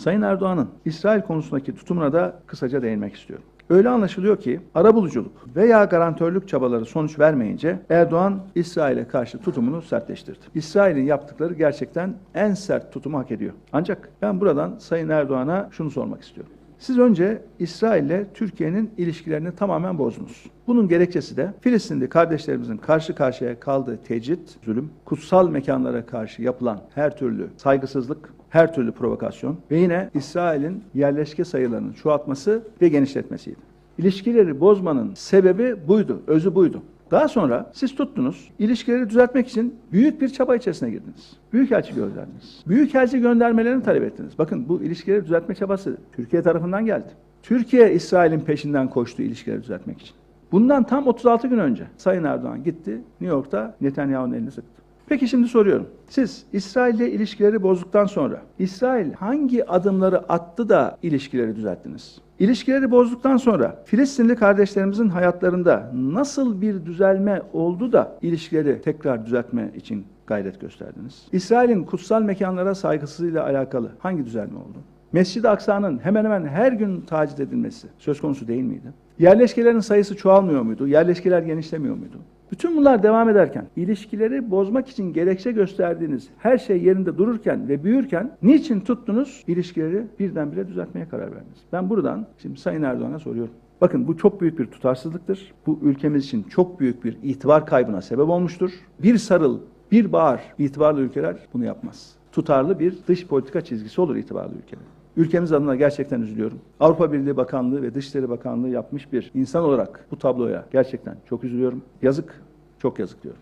Sayın Erdoğan'ın İsrail konusundaki tutumuna da kısaca değinmek istiyorum. Öyle anlaşılıyor ki arabuluculuk veya garantörlük çabaları sonuç vermeyince Erdoğan İsrail'e karşı tutumunu sertleştirdi. İsrail'in yaptıkları gerçekten en sert tutumu hak ediyor. Ancak ben buradan Sayın Erdoğan'a şunu sormak istiyorum. Siz önce İsrail ile Türkiye'nin ilişkilerini tamamen bozdunuz. Bunun gerekçesi de Filistinli kardeşlerimizin karşı karşıya kaldığı tecrit, zulüm, kutsal mekanlara karşı yapılan her türlü saygısızlık, her türlü provokasyon ve yine İsrail'in yerleşke sayılarının çoğaltması ve genişletmesiydi. İlişkileri bozmanın sebebi buydu, özü buydu. Daha sonra siz tuttunuz, ilişkileri düzeltmek için büyük bir çaba içerisine girdiniz. Büyükelçi gönderdiniz. Büyükelçi göndermelerini talep ettiniz. Bakın bu ilişkileri düzeltme çabası Türkiye tarafından geldi. Türkiye İsrail'in peşinden koştu ilişkileri düzeltmek için. Bundan tam 36 gün önce Sayın Erdoğan gitti New York'ta Netanyahu'nun elini sıktı. Peki şimdi soruyorum. Siz İsrail ile ilişkileri bozduktan sonra İsrail hangi adımları attı da ilişkileri düzelttiniz? İlişkileri bozduktan sonra Filistinli kardeşlerimizin hayatlarında nasıl bir düzelme oldu da ilişkileri tekrar düzeltme için gayret gösterdiniz? İsrail'in kutsal mekanlara saygısızlığıyla alakalı hangi düzelme oldu? Mescid-i Aksa'nın hemen hemen her gün taciz edilmesi söz konusu değil miydi? Yerleşkelerin sayısı çoğalmıyor muydu? Yerleşkeler genişlemiyor muydu? Bütün bunlar devam ederken, ilişkileri bozmak için gerekçe gösterdiğiniz her şey yerinde dururken ve büyürken niçin tuttunuz ilişkileri birdenbire düzeltmeye karar verdiniz? Ben buradan şimdi Sayın Erdoğan'a soruyorum. Bakın bu çok büyük bir tutarsızlıktır. Bu ülkemiz için çok büyük bir itibar kaybına sebep olmuştur. Bir sarıl, bir bağır itibarlı ülkeler bunu yapmaz. Tutarlı bir dış politika çizgisi olur itibarlı ülkeler. Ülkemiz adına gerçekten üzülüyorum. Avrupa Birliği Bakanlığı ve Dışişleri Bakanlığı yapmış bir insan olarak bu tabloya gerçekten çok üzülüyorum. Yazık, çok yazık diyorum.